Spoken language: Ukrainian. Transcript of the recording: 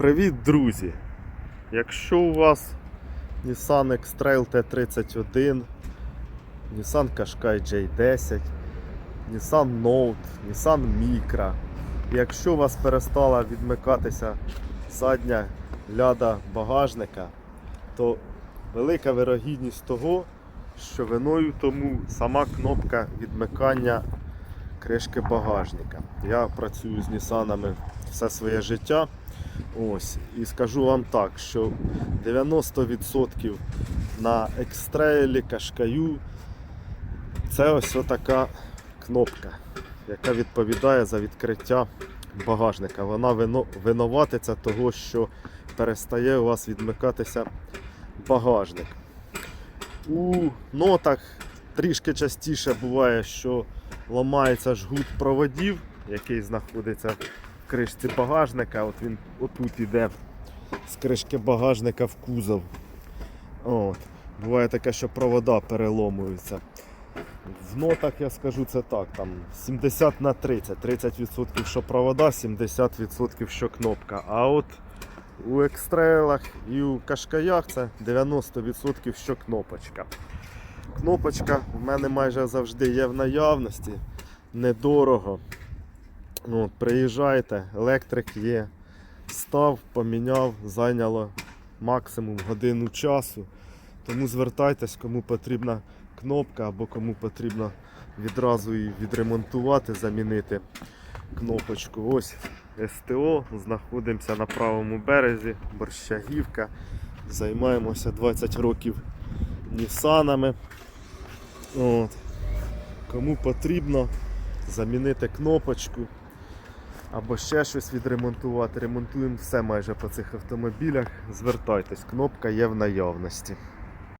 Привіт, друзі! Якщо у вас Nissan X-Trail T31, Nissan Qashqai J10, Nissan Note, Nissan Micra, якщо у вас перестала відмикатися задня ляда багажника, то велика вирогідність того, що виною тому сама кнопка відмикання кришки багажника. Я працюю з Нісанами все своє життя. Ось, і скажу вам так, що 90% на екстрейлі, кашкаю це ось така кнопка, яка відповідає за відкриття багажника. Вона винуватиця того, що перестає у вас відмикатися багажник. У нотах трішки частіше буває, що ламається жгут проводів, який знаходиться кришці багажника. От він отут іде з кришки багажника в кузов. От. Буває таке, що провода переломуються. В нотах я скажу це так, там 70 на 30. 30% що провода, 70% що кнопка. А от у екстрейлах і у кашкаях це 90% що кнопочка. Кнопочка в мене майже завжди є в наявності, недорого. Ну, От, приїжджайте, електрик є. Став, поміняв, зайняло максимум годину часу. Тому звертайтесь, кому потрібна кнопка або кому потрібно відразу її відремонтувати, замінити кнопочку. Ось СТО, знаходимося на правому березі, Борщагівка. Займаємося 20 років Нісанами. Кому потрібно замінити кнопочку або ще щось відремонтувати. Ремонтуємо все майже по цих автомобілях. Звертайтесь, кнопка є в наявності.